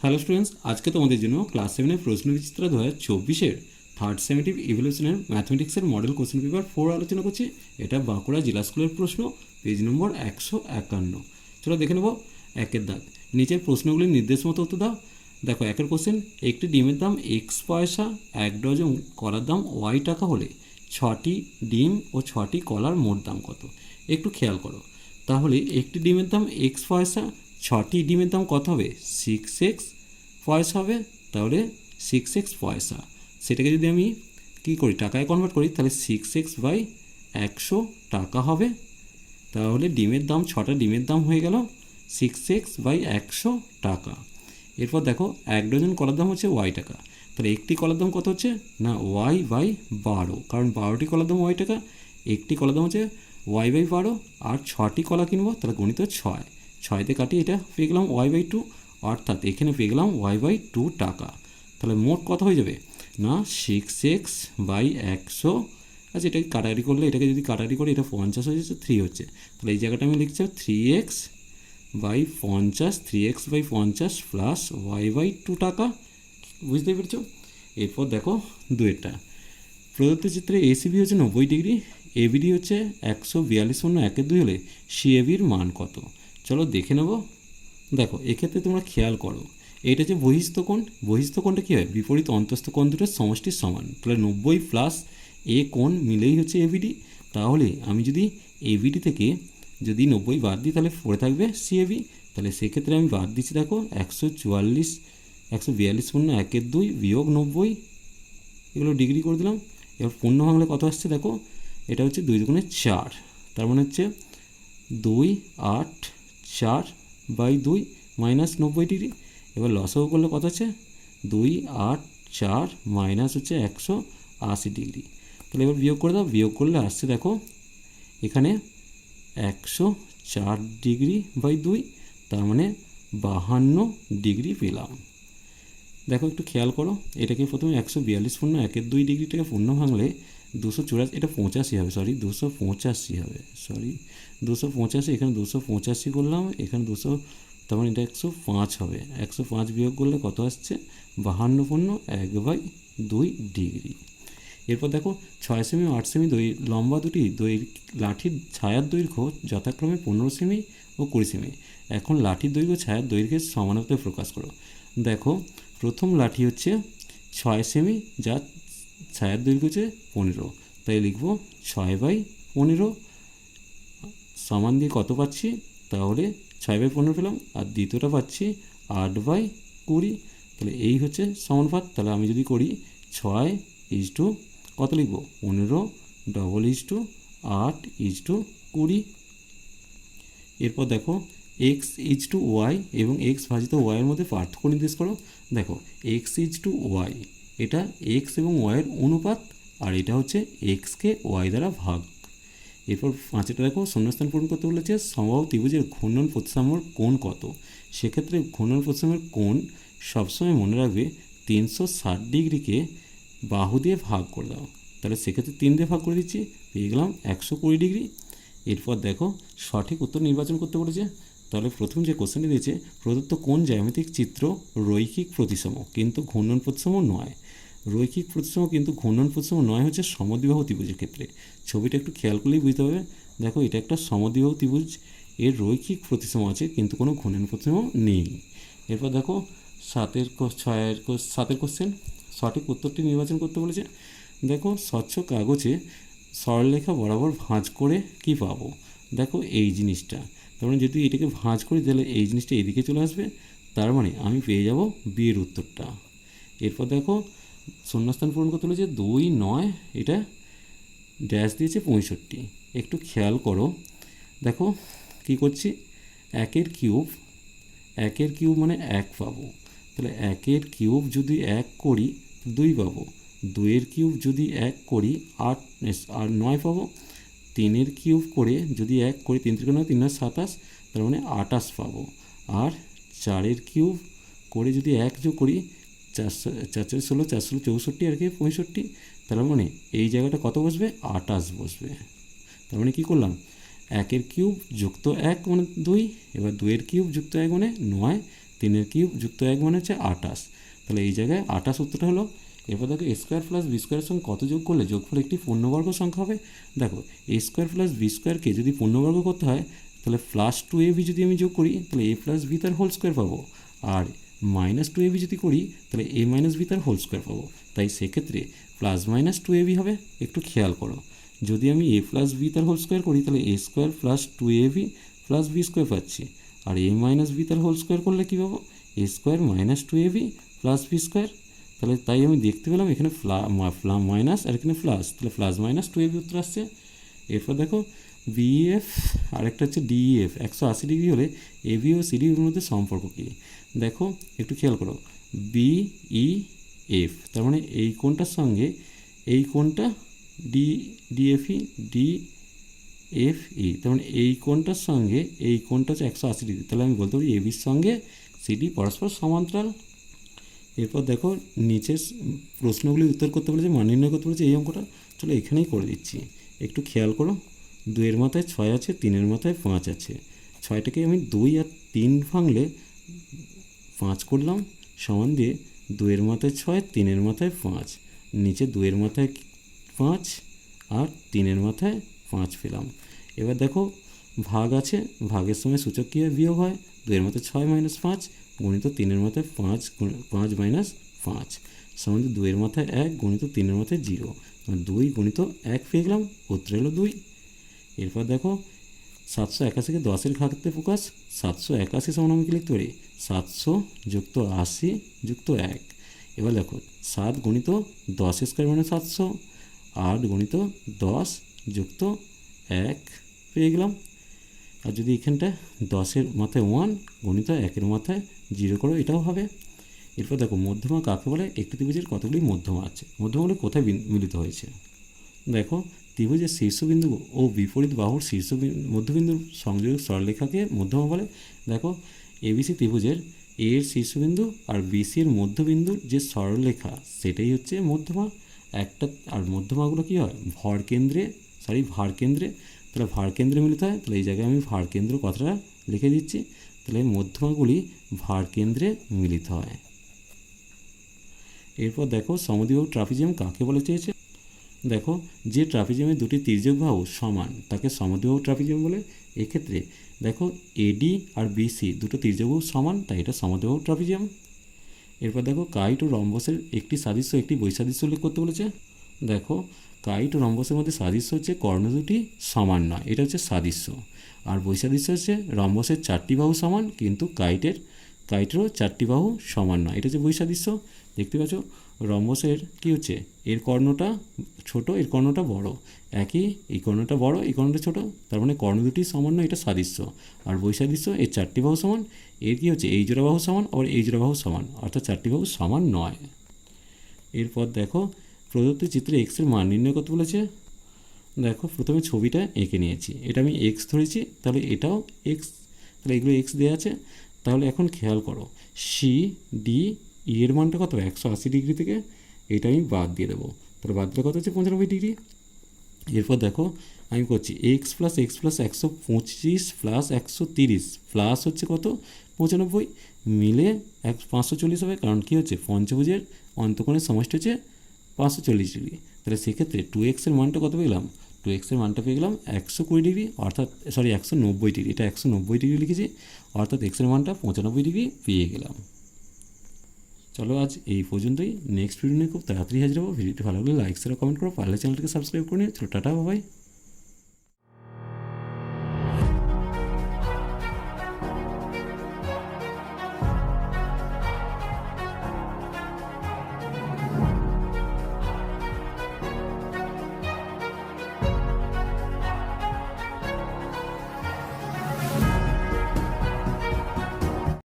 Hello students আজকে তোমাদের জন্য ক্লাস সেভেনের প্রশ্ন বিচিত্র দু হাজার চব্বিশের থার্ড সেমেটিভ ইভলিউশনের ম্যাথমেটিক্সের মডেল কোশ্চেন পেপার ফোর আলোচনা করছি। এটা বাঁকুড়া জেলা স্কুলের প্রশ্ন পেজ নম্বর একশো একান্ন। চলো দেখে নেব। একের দাগ। নিচের প্রশ্নগুলির নির্দেশ মতো উত্তর দাও। দেখো, একের কোশ্চেন একটি ডিমের দাম এক্স পয়সা, এক ডজন কলার দাম ওয়াই টাকা হলে ছটি ডিম ও ছটি কলার মোট দাম কত? একটু খেয়াল করো। তাহলে একটি ডিমের দাম এক্স পয়সা ছটি ডিমের দাম কত হবে? সিক্স এক্স পয়সা হবে, তাহলে সিক্স এক্স পয়সা। সেটাকে যদি আমি কী করি, টাকায় কনভার্ট করি, তাহলে সিক্স এক্স বাই একশো টাকা হবে। তাহলে ডিমের দাম, ছটা ডিমের দাম হয়ে গেল সিক্স এক্স বাই একশো টাকা। এরপর দেখো, এক ডজন কলার দাম হচ্ছে ওয়াই টাকা। তাহলে একটি কলার দাম কত হচ্ছে? না ওয়াই বাই বারো। কারণ বারোটি কলার দাম ওয়াই টাকা, একটি কলার দাম হচ্ছে ওয়াই বাই বারো, আর ছটি কলা কিনবো, তাহলে গণিত ছয়। ছয়তে কাটি এটা পেয়ে গেলাম ওয়াই বাই টু অর্থাৎ এখানে পেয়ে গেলাম ওয়াই বাই টু টাকা। তাহলে মোট কত হয়ে যাবে? না সিক্স এক্স বাই একশো। আচ্ছা এটাকে কাটাকাটি করলে, এটাকে যদি কাটাকাটি করি, এটা পঞ্চাশ হয়ে যাচ্ছে থ্রি হচ্ছে। তাহলে এই জায়গাটা আমি লিখছি থ্রি এক্স বাই পঞ্চাশ থ্রি এক্স বাই পঞ্চাশ প্লাস ওয়াই বাই টু টাকা। বুঝতে পেরেছ? এরপর দেখো দুয়েরটা প্রদত্ত চিত্রে এসিবি হচ্ছে নব্বই ডিগ্রি এবিডি হচ্ছে একশো বিয়াল্লিশ শূন্য একের দুই হলে সিএবির মান কত? চলো দেখে নেব। দেখো, এক্ষেত্রে তোমরা খেয়াল করো এটা যে বহিস্থ কোণ বহিস্থ কোণটা কী হয়? বিপরীত অন্তস্থ কোণ দুটোর সমষ্টির সমান। তাহলে নব্বই প্লাস এ কোণ মিলেই হচ্ছে এবিডি তাহলে আমি যদি এবিডি থেকে যদি নব্বই বাদ দিই, তাহলে পড়ে থাকবে সিএবি তাহলে সেক্ষেত্রে আমি বাদ দিচ্ছি, দেখো, একশো চুয়াল্লিশ, একশো বিয়াল্লিশ শূন্য একের দুই বিয়োগ নব্বই, এগুলো ডিগ্রি করে দিলাম। এবার পূর্ণ বাংলা কত আসছে, দেখো, এটা হচ্ছে দুই দুগুণে চার, তার মানে হচ্ছে দুই আট চার বাই দুই মাইনাস নব্বই ডিগ্রি। এবার লসাগু করলে কত হচ্ছে? দুই, আট, চার মাইনাস হচ্ছে একশো আশি ডিগ্রি। তাহলে এবার বিয়োগ করে দাও। বিয়োগ করলে আসছে দেখো, এখানে একশো চার ডিগ্রি বাই দুই, তার মানে বাহান্ন ডিগ্রি পেলাম। দেখো একটু খেয়াল করো, এটাকে প্রথমে একশো বিয়াল্লিশ পূর্ণ একের দুই ডিগ্রিটাকে পূর্ণ ভাঙলে দুশো চুরাশি, এটা পঁচাশি হবে সরি দুশো পঁচাশি হবে সরি দুশো পঁচাশি, এখানে দুশো পঁচাশি করলাম, এখানে দুশো, তার মানে এটা একশো পাঁচ হবে, একশো পাঁচ বিয়োগ করলে কত আসছে? বাহান্ন পূর্ণ এক বাই দুই ডিগ্রি। এরপর দেখো, ছয় সেমি, আট সেমি, দই, লম্বা দুটি, দই লাঠির ছায়ার দৈর্ঘ্য যথাক্রমে পনেরো সেমি ও কুড়ি সেমি। এখন লাঠির দৈর্ঘ্য, ছায়ার দৈর্ঘ্যের সমানতায় প্রকাশ করো। দেখো, প্রথম লাঠি হচ্ছে ছয় সেমি, যা ছায়ার দৈর্ঘ্য হচ্ছে পনেরো। তাই লিখব ছয় বাই পনেরো। সমান দিয়ে কত পাচ্ছি? তাহলে ছয় বাই পনেরো পেলাম, আর দ্বিতীয়টা পাচ্ছি আট বাই কুড়ি। তাহলে এই হচ্ছে সমানুপাত। তাহলে আমি যদি করি ছয় ইজ টু কত লিখব? পনেরো ডবল ইজ টু আট ইজ টু কুড়ি। এরপর দেখো এক্স ইজ টু ওয়াই এবং এক্স ভাজিত ওয়াইয়ের মধ্যে পার্থক্য নির্দেশ করো। দেখো এক্স ইজ টু ওয়াই এটা এক্স এবং ওয়াইয়ের অনুপাত, আর এটা হচ্ছে এক্সকে ওয়াই দ্বারা ভাগ। এরপর পাঁচটা দেখো শূন্যস্থান পূরণ করতে বলেছে সম্ভব ত্রিভুজের ঘূর্ণন প্রতিসাম্যর কোণ কত? সেক্ষেত্রে ঘূর্ণন প্রতিসাম্যের কোণ সবসময় মনে রাখবে তিনশো ষাট ডিগ্রিকে বাহু দিয়ে ভাগ করে দাও। তাহলে সেক্ষেত্রে তিন দিয়ে ভাগ করে দিচ্ছি, পেয়ে গেলাম একশো কুড়ি ডিগ্রি। এরপর দেখো, সঠিক উত্তর নির্বাচন করতে বলেছে, তাহলে প্রথম যে কোশ্চেনটি দিয়েছে, প্রদত্ত কোন জ্যামিতিক চিত্র রৈখিক প্রতিসম, কিন্তু ঘূর্ণন প্রতিসম নয়। রৈখিক প্রতিসম কিন্তু ঘূর্ণন প্রতিসম নয়, হচ্ছে সমদ্বিবাহু ত্রিভুজের ক্ষেত্রে। ছবিটা একটু খেয়াল করলেই বুঝতে হবে দেখো, এটা একটা সমদ্বিবাহু ত্রিভুজ, এর রৈখিক প্রতিসম আছে, কিন্তু কোনো ঘূর্ণন প্রতিসম নেই। এরপর দেখো, সাতের ছয়ের সাতের কোশ্চেন সঠিক উত্তরটি নির্বাচন করতে বলেছে। দেখো, স্বচ্ছ কাগজে সরলরেখা বরাবর ভাঁজ করে কি পাবো? দেখো, এই জিনিসটা। তার মানে যদি এটাকে ভাঁজ করি তাহলে এই জিনিসটা এদিকে চলে আসবে। তার মানে আমি পেয়ে যাব বিয়ের উত্তরটা। এরপর দেখো শূন্যস্থান পূরণ করতে যে দুই নয়, এটা ড্যাশ দিয়েছে পঁয়ষট্টি। একটু খেয়াল করো। দেখো, কি করছি? একের কিউব একের কিউব মানে এক পাবো। তাহলে একের কিউব যদি এক করি, দুই পাবো। দুইয়ের কিউব যদি এক করি, আট আর নয় পাবো। তিনের কিউব করে যদি এক করি, তিন থেকে নয়, তিন নয়, সাতাশ, তার মানে আটাশ পাবো। আর চারের কিউব করে যদি এক যোগ করি চারশো চারশো, ষোলো, চারশো চৌষট্টি আর কি, পঁয়ষট্টি। তার মানে এই জায়গাটা কত বসবে? আটাশ বসবে। তার মানে কী করলাম? একের কিউব যুক্ত এক মানে দুই, এবার দুইয়ের কিউব যুক্ত এক মানে নয়, তিনের কিউব যুক্ত এক মানে হচ্ছে আটাশ তাহলে এই জায়গায় আটাশ উত্তরটা হলো, এরপর দেখো স্কোয়ার প্লাস বি স্কোয়ারের সঙ্গে কত যোগ করলে যোগফল একটি পূর্ণবর্গ সংখ্যা হবে? দেখো এ স্কোয়ার প্লাস বি স্কোয়ারকে যদি পূর্ণবর্গ করতে হয়, তাহলে প্লাস টু এ বি যদি আমি যোগ করি, তাহলে এ প্লাস বি তার হোল স্কোয়ার পাবো। আর মাইনাস টু এ বি যদি করি, তাহলে এ মাইনাস বি তার হোল স্কোয়ার পাবো। তাই সেক্ষেত্রে plus minus two a b হবে, একটু খেয়াল করো। যদি আমি এ প্লাস বি তার হোল স্কোয়ার করি, তাহলে a square plus two a plus b square পাচ্ছি। আর এ মাইনাস বি তার হোল স্কোয়ার করলে কী পাবো? A square minus two a b plus b square তাহলে তাই আমি দেখতে পেলাম এখানে ফ্লা মাইনাস আর এখানে প্লাস তাহলে প্লাস মাইনাস টু এ উত্তর আসছে। এরপর দেখো বিএফ আরেকটা হচ্ছে ডিএফ একশো আশি ডিগ্রি হলে এবি ও সিডির মধ্যে সম্পর্ক কী? দেখো, একটু খেয়াল করো। বিই এফ তার মানে এই কোণটার সঙ্গে এই কোণটা D DFE D F E তার মানে এই কোণটার সঙ্গে এই কোণটা হচ্ছে একশো আশি ডিগ্রি। তাহলে আমি বলতে পারি এবির সঙ্গে সিডি পরস্পর সমান্তরাল। এরপর দেখো, নিচের প্রশ্নগুলি উত্তর করতে বলেছে, মান নির্ণয় করতে বলেছে, এই অঙ্কটা। চলো এখানেই করে দিচ্ছি। একটু খেয়াল করো, দুইয়ের মাথায় ছয় আছে, তিনের মাথায় পাঁচ আছে। ছয়টাকে আমি দুই আর তিন ভাঙলে পাঁচ করলাম, সমান দিয়ে দুইয়ের মাথায় ছয়, তিনের মাথায় পাঁচ, নিচে দুয়ের মাথায় পাঁচ আর তিনের মাথায় পাঁচ পেলাম। এবার দেখো, ভাগ আছে, ভাগের সময় সূচক কী হয়? বিয়োগ হয়। দুইয়ের মাথায় ছয় মাইনাস পাঁচ, গণিত তিনের মাথায় পাঁচ পাঁচ মাইনাস পাঁচ। সমান দুয়ের মাথায় এক, গণিত তিনের মাথায় জিরো। দুই গণিত এক পেয়ে গেলাম, উত্তর দুই। এরপর দেখো সাতশো একাশিকে দশের ঘাটতে প্রকাশ, সাতশো একাশি সমান আমি কি লিখতে পারি, সাতশো যুক্ত আশি যুক্ত এক। এবার দেখো, সাত গণিত দশ স্কোয়ার মানে সাতশো, আট গণিত দশ যুক্ত এক পেয়ে গেলাম। আর যদি এখানটা দশের মাথায় ওয়ান গণিত একের মাথায় জিরো করো, এটাও হবে। এরপর দেখো, মধ্যমা কাকে বলে? একটি ত্রিভুজের কতগুলি মধ্যমা আছে? মধ্যমাগুলি কোথায় মিলিত হয়েছে? দেখো ত্রিভুজের শীর্ষবিন্দু ও বিপরীত বাহুর শীর্ষ মধ্যবিন্দুর সংযোগ সরলরেখাকে মধ্যমা বলে। দেখো এবিসি ত্রিভুজের এ এর শীর্ষবিন্দু আর বিসি এর মধ্যবিন্দুর যে সরলরেখা, সেটাই হচ্ছে মধ্যমা। একটা আর মধ্যমাগুলো কী হয়? ভর কেন্দ্রে সরি ভার কেন্দ্রে। তাহলে ভার কেন্দ্রে মিলিত হয়, তাহলে এই জায়গায় আমি ভার কেন্দ্র কথাটা লিখে দিচ্ছি। তাহলে মধ্যমাগুলি ভার কেন্দ্রে মিলিত হয়। এরপর দেখো, সমদ্বিবাহু ট্রাপিজিয়াম কাকে বলে চেয়েছে দেখো, যে ট্রাপিজিয়ামের দুটি তির্যক বাহু সমান, তাকে সমদ্বিবাহু ট্রাপিজিয়াম বলে। এক্ষেত্রে দেখো এডি আর বিসি দুটো তির্যক বাহু সমান, তাই এটা সমদ্বিবাহু ট্রাপিজিয়াম এরপর দেখো কাইট ও রম্বসের একটি সাদৃশ্য, একটি বৈসাদৃশ্য উল্লেখ করতে বলেছে। দেখো কাইট ও রম্বসের মধ্যে সাদৃশ্য হচ্ছে কর্ণ দুটি সমান নয়, এটা হচ্ছে সাদৃশ্য। আর বৈসাদৃশ্য হচ্ছে রম্বসের চারটি বাহু সমান, কিন্তু কাইটের, কাইটেরও চারটি বাহু সমান নয়, এটা হচ্ছে বৈসাদৃশ্য। দেখতে পাচ্ছ রম্বসের কি হচ্ছে? এর কর্ণটা ছোট, এর কর্ণটা বড়। একই, এই কর্ণটা বড়, এই কর্ণটা ছোট। তার মানে কর্ণ দুটি সমান নয় এটা সাদৃশ্য। আর বৈসাদৃশ্য, এর চারটি বাহু সমান। এর কি হচ্ছে? এই জোড়া বাহু সমান, আবার এই জোড়া বাহু সমান। অর্থাৎ চারটি বাহু সমান নয়। এরপর দেখো, প্রদত্ত চিত্রে এক্সের মান নির্ণয় করতে বলেছে। দেখো, প্রথমে ছবিটা এঁকে নিয়েছি। এটা আমি এক্স ধরেছি, তাহলে এটাও এক্স তাহলে এগুলো এক্স দেওয়া আছে। তাহলে এখন খেয়াল করো সি ডি ই এর মানটা কত? একশো আশি ডিগ্রি থেকে এটা আমি বাদ দিয়ে দেবো। তাহলে বাদ দিলে কত হচ্ছে পঁচানব্বই ডিগ্রি এরপর দেখো, আমি করছি এক্স প্লাস এক্স প্লাস একশো পঁচিশ প্লাস একশো তিরিশ প্লাস হচ্ছে কত? পঁচানব্বই। মিলে এক পাঁচশো চল্লিশ হবে, কারণ কী হচ্ছে? পঞ্চভুজের অন্তকোণের সমষ্টি হচ্ছে পাঁচশো চল্লিশ ডিগ্রি তাহলে সেক্ষেত্রে টু এক্সের মানটা কত পেলাম টু এক্সের মানটা পেয়ে গেলাম একশো কুড়ি ডিগ্রি অর্থাৎ সরি একশো নব্বই ডিগ্রি এটা একশো নব্বই ডিগ্রি লিখেছি, অর্থাৎ এক্সের মানটা পঁচানব্বই ডিগ্রি পেয়ে গেলাম। চলো আজ এই পর্যন্তই। নেক্সট ভিডিও নিয়ে খুব তাড়াতাড়ি হাজির হব। ভিডিওটি ভালো লাগলে লাইক সেরা কমেন্ট করো। পারলে চ্যানেলটিকে সাবস্ক্রাইব করে নিও। চলো, টাটা বাবাই